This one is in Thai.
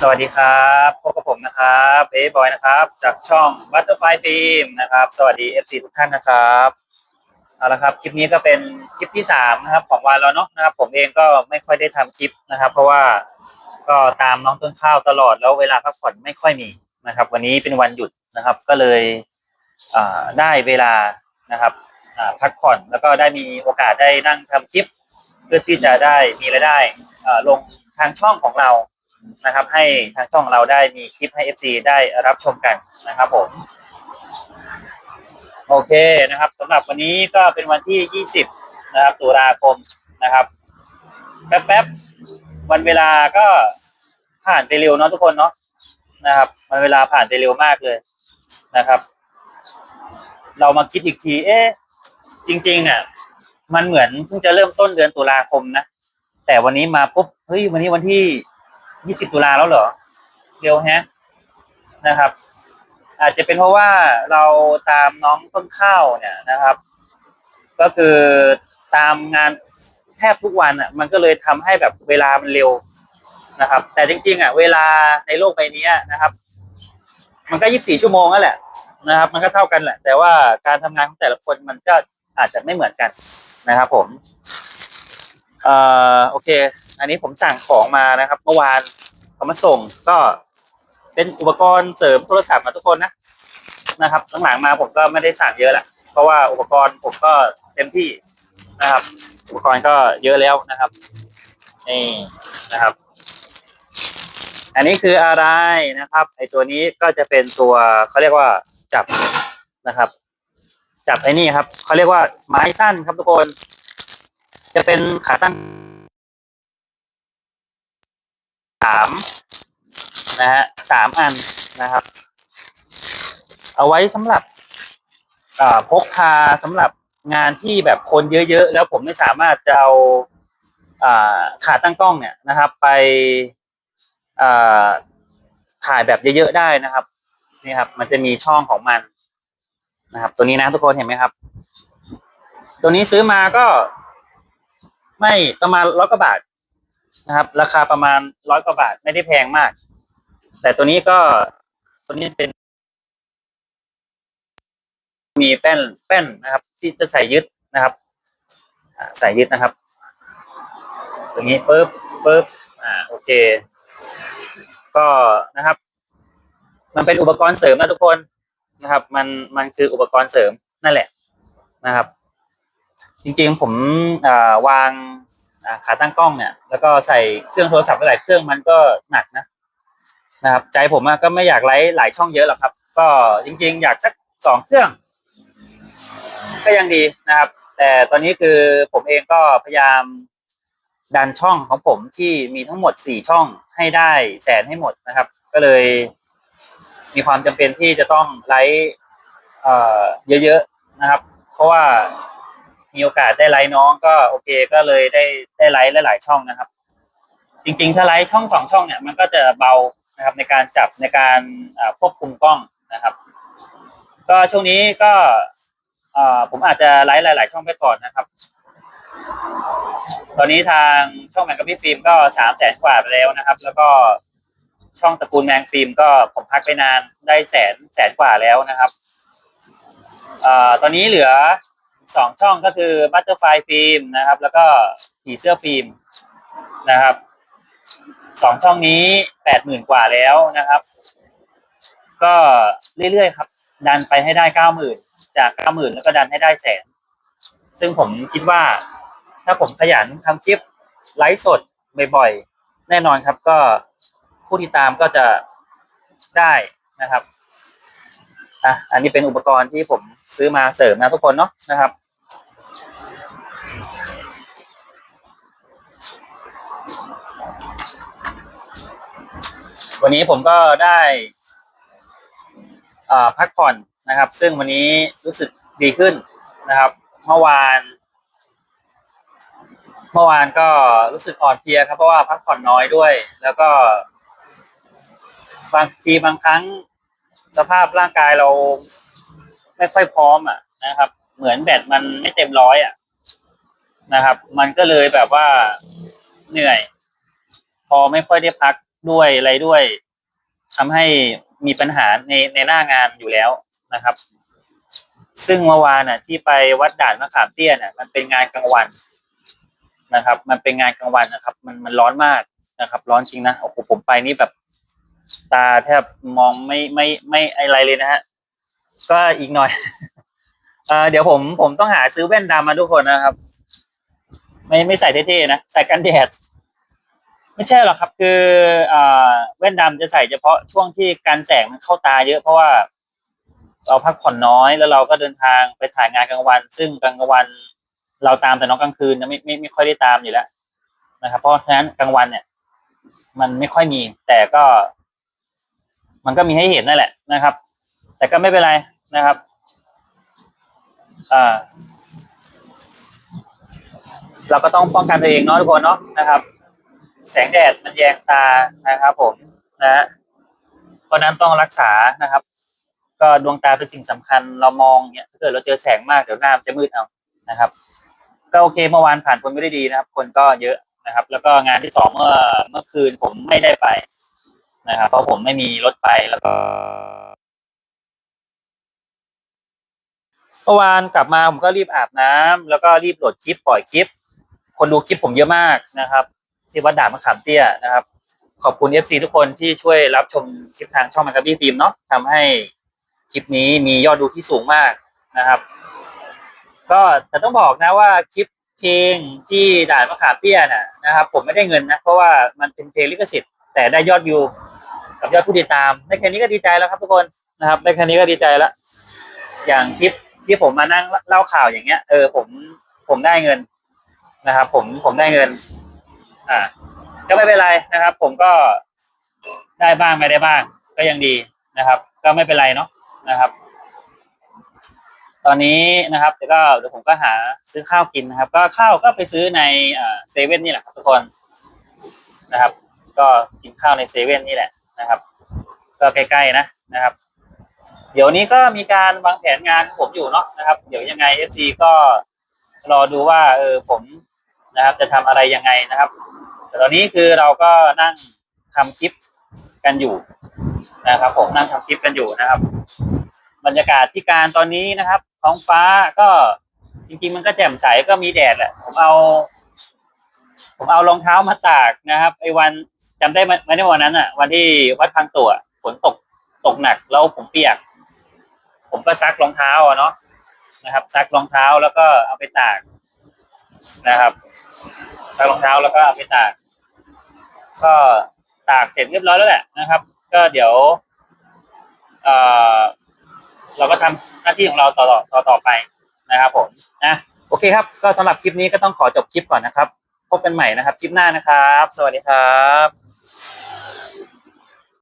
สวัสดีครับพบกับผมนะครับเอบอยนะครับ จากช่อง Butterfly Film นะครับ สวัสดี FC ทุกท่านนะครับเอาละครับคลิปนี้ก็เป็นคลิปที่สามนะครับของวันแล้วเนาะนะครับ ผมเองก็ไม่ค่อยได้ทำคลิปนะครับ เพราะว่าก็ตามน้องต้นข้าวตลอดแล้วเวลาพักผ่อนไม่ค่อยมีนะครับ วันนี้เป็นวันหยุดนะครับ ก็เลยได้เวลานะครับพักผ่อนแล้วก็ได้มีโอกาสได้นั่งทำคลิป เพื่อที่จะได้มีรายได้ลง ทางช่องของเรานะครับ ให้ทางช่องเราได้มีคลิปให้ FC ได้รับชมกันนะครับผมโอเคนะครับสำหรับวันนี้ก็เป็นวันที่ 20 นะครับ ตุลาคมนะครับ แป๊บๆวันเวลาก็ผ่านไปเร็วเนาะทุกคนเนาะนะครับวันเวลาผ่านไปเร็วมากเลยนะครับ เรามาคิดอีกที เอ๊ะจริง ๆอะมันเหมือนเพิ่งจะเริ่มต้นเดือนตุลาคมนะ แต่วันนี้มาปุ๊บเฮ้ยวันนี้วันที่20ตุลาแล้วเหรอเร็วแฮะนะครับ อาจจะเป็นเพราะว่าเราตามน้องต้นข้าวเนี่ยนะครับ ก็คือตามงานแทบทุกวันอะ มันก็เลยทำให้แบบเวลามันเร็วนะครับ แต่จริง ๆ อะ เวลาในโลกใบนี้นะครับ มันก็24ชั่วโมงนั่นแหละนะครับ มันก็เท่ากันแหละ แต่ว่าการทำงานของแต่ละคนมันก็อาจจะไม่เหมือนกันนะครับผม เอ่อโอเค อันนี้ผมสั่งของมานะครับ เมื่อวานเขามาส่งก็เป็นอุปกรณ์เสริมโทรศัพท์มาทุกคนนะนะครับหลังๆมาผมก็ไม่ได้สั่งเยอะละเพราะว่าอุปกรณ์ผมก็เต็มที่นะครับ อุปกรณ์ก็เยอะแล้วนะครับนี่นะครับ อันนี้คืออะไรนะครับ ไอตัวนี้ก็จะเป็นตัวเขาเรียกว่าจับนะครับ จับไอ้นี่ครับเขาเรียกว่าไม้สั้นครับทุกคน จะเป็นขาตั้งสามนะฮะสามอันนะครับ เอาไว้สำหรับพกพาสำหรับงานที่แบบคนเยอะๆ แล้วผมไม่สามารถจะเอาอขาตั้งกล้องเนี่ยนะครับ ไปถ่ายแบบเยอะๆได้นะครับนี่ครับ มันจะมีช่องของมันนะครับ ตัวนี้นะทุกคนเห็นไหมครับ ตัวนี้ซื้อมาก็ ไม่ประมาณร้อยกว่าบาทนะครับ ราคาประมาณร้อยกว่าบาทไม่ได้แพงมาก แต่ตัวนี้ก็ตัวนี้เป็น มีแป้นแป้นนะครับ ที่จะใส่ยึดนะครับใส่ยึดนะครับตัวนี้ปึ๊บปึ๊บอ่าโอเค ก็นะครับ มันเป็นอุปกรณ์เสริมนะทุกคนนะครับ มันมันคืออุปกรณ์เสริมนั่นแหละนะครับ จริงๆผมวางขาตั้งกล้องเนี่ย แล้วก็ใส่เครื่องโทรศัพท์หลายเครื่องมันก็หนักนะนะครับ ใจผมก็ไม่อยากไลฟ์หลายช่องเยอะหรอกครับ ก็จริง ๆ อยากสักสองเครื่อง ก็ยังดีนะครับ แต่ตอนนี้คือผมเองก็พยายามดันช่องของผมที่มีทั้งหมดสี่ช่องให้ได้แสนให้หมดนะครับ ก็เลยมีความจำเป็นที่จะต้องไลฟ์เยอะๆนะครับ เพราะว่า มีโอกาสได้ไลฟ์น้องก็โอเคก็เลยได้ได้ไลฟ์หลายๆช่องนะครับ จริงๆถ้าไลฟ์ช่องสองช่องเนี่ยมันก็จะเบานะครับในการจับในการควบคุมกล้องนะครับ ก็ช่วงนี้ก็ผมอาจจะไลฟ์หลาย ๆ ช่องไปก่อนนะครับ ตอนนี้ทางช่องแมงกับพี่ฟิล์มก็สามแสนกว่าไปแล้วนะครับ แล้วก็ช่องตระกูลแมงฟิล์มก็ผมพักไปนานได้แสนแสนกว่าแล้วนะครับเอ่อตอนนี้เหลือ สองช่องก็คือบัตเตอร์ไฟฟิล์มนะครับ แล้วก็ผีเสื้อฟิล์มนะครับสองช่องนี้แปดหมื่นกว่าแล้วนะครับ ก็เรื่อยๆครับ ดันไปให้ได้เก้าหมื่นจากเก้าหมื่นแล้วก็ดันให้ได้แสน ซึ่งผมคิดว่า ถ้าผมขยันทำคลิปไลฟ์สดบ่อยๆ แน่นอนครับก็ผู้ติดตามก็จะได้นะครับ อะอันนี้เป็นอุปกรณ์ที่ผมซื้อมาเสริมนะทุกคนเนาะนะครับ วันนี้ผมก็ได้พักผ่อนนะครับ ซึ่งวันนี้รู้สึกดีขึ้นนะครับ เมื่อวานเมื่อวานก็รู้สึกอ่อนเพลียครับเพราะว่าพักผ่อนน้อยด้วย แล้วก็ บางทีบางครั้ง สภาพร่างกายเราไม่ค่อยพร้อมอะนะครับ เหมือนแบตมันไม่เต็มร้อยอะนะครับ มันก็เลยแบบว่าเหนื่อย พอไม่ค่อยได้พักด้วยอะไรด้วยทำให้มีปัญหาในในหน้างานอยู่แล้วนะครับ ซึ่งเมื่อวานน่ะ ที่ไปวัดด่านมะขามเตี้ยเนี่ยมันเป็นงานกลางวันนะครับ มันเป็นงานกลางวันนะครับ มันมันร้อนมากนะครับ ร้อนจริงนะโอ้โหผมไปนี่แบบ ตาแทบมองไม่ไม่ไม่อะไรเลยนะฮะ ก็อีกหน่อยเอ่อเดี๋ยวผมผมต้องหาซื้อแว่นดำมาทุกคนนะครับ ไม่ไม่ใส่เท่ๆนะใส่กันแดดไม่ใช่หรอกครับ คืออ่าแว่นดำจะใส่เฉพาะช่วงที่การแสงมันเข้าตาเยอะเพราะว่า เราพักผ่อนน้อยแล้วเราก็เดินทางไปถ่ายงานกลางวัน ซึ่งกลางวัน เราตามแต่น้องกลางคืนนะไม่ไม่ไม่ค่อยได้ตามอยู่แล้วนะครับ เพราะฉะนั้นกลางวันเนี่ย มันไม่ค่อยมี แต่ก็ มันก็มีให้เห็นนั่นแหละนะครับ แต่ก็ไม่เป็นไรนะครับอ่าเราก็ต้องป้องกันตัวเองเนาะทุกคนเนาะนะครับ แสงแดดมันแยงตานะครับ ผมนะฮะเพราะนั้นต้องรักษานะครับ ก็ดวงตาเป็นสิ่งสำคัญเรามองเนี่ยถ้าเกิดเราเจอแสงมากเดี๋ยวหน้ามันจะมืดเอานะครับ ก็โอเคเมื่อวานผ่านพ้นไปได้ดีนะครับ คนก็เยอะนะครับ แล้วก็งานที่สองเมื่อเมื่อคืนผมไม่ได้ไป นะครับเพราะผมไม่มีรถไปแล้วก็เมื่อวานกลับมาผมก็รีบอาบน้ำแล้วก็รีบโหลดคลิปปล่อยคลิป คนดูคลิปผมเยอะมากนะครับ ที่วัดด่านมะขามเตี้ยนะครับ ขอบคุณ FC ทุกคนที่ช่วยรับชมคลิปทางช่องมันกับพี่ฟิล์มเนาะทำให้คลิปนี้มียอดดูที่สูงมากนะครับ ก็แต่ต้องบอกนะว่าคลิปเพลงที่ด่านมะขามเตี้ยน่ะนะครับ ผมไม่ได้เงินนะเพราะว่ามันเป็นเพลงลิขสิทธิ์แต่ได้ยอดวิว กับยอดผู้ติดตามได้แค่นี้ก็ดีใจแล้วครับทุกคนนะครับได้แค่นี้ก็ดีใจแล้วอย่างคลิปที่ผมมานั่งเล่าข่าวอย่างเงี้ย เออผมผมได้เงินนะครับ ผมผมได้เงิน อ่า ก็ไม่เป็นไรนะครับ ผมก็ได้บ้างไม่ได้บ้าง ก็ยังดีนะครับ ก็ไม่เป็นไรเนาะนะครับ ตอนนี้นะครับเดี๋ยวก็เดี๋ยวผมก็หาซื้อข้าวกินนะครับ ก็ข้าวก็ไปซื้อในเซเว่นนี่แหละครับทุกคนนะครับ ก็กินข้าวในเซเว่นนี่แหละ นะครับ ก็ใกล้ๆนะนะครับ เดี๋ยวนี้ก็มีการวางแผนงานของผมอยู่เนาะนะครับ เดี๋ยวยังไงเอฟซีก็รอดูว่า เออผมนะครับ จะทำอะไรยังไงนะครับ แต่ตอนนี้คือเราก็นั่งทำคลิปกันอยู่นะครับ ผมนั่งทำคลิปกันอยู่นะครับ บรรยากาศที่การตอนนี้นะครับ ท้องฟ้าก็จริงๆมันก็แจ่มใสก็มีแดดแหละผมเอา ผมเอารองเท้ามาตากนะครับไอ้วัน จำได้ไหมไม่ได้วันนั้นอะ วันที่วัดพังตัวฝนตกตกหนักแล้วผมเปียก ผมก็ซักรองเท้าอะเนาะนะครับ ซักรองเท้าแล้วก็เอาไปตากนะครับซักรองเท้าแล้วก็เอาไปตาก ก็ตากเสร็จเรียบร้อยแล้วแหละนะครับ ก็เดี๋ยวเอ่อเราก็ทำหน้าที่ของเราต่อต่อต่อไปนะครับ ผมนะโอเคครับ ก็สำหรับคลิปนี้ก็ต้องขอจบคลิปก่อนนะครับ พบกันใหม่นะครับ คลิปหน้านะครับ สวัสดีครับ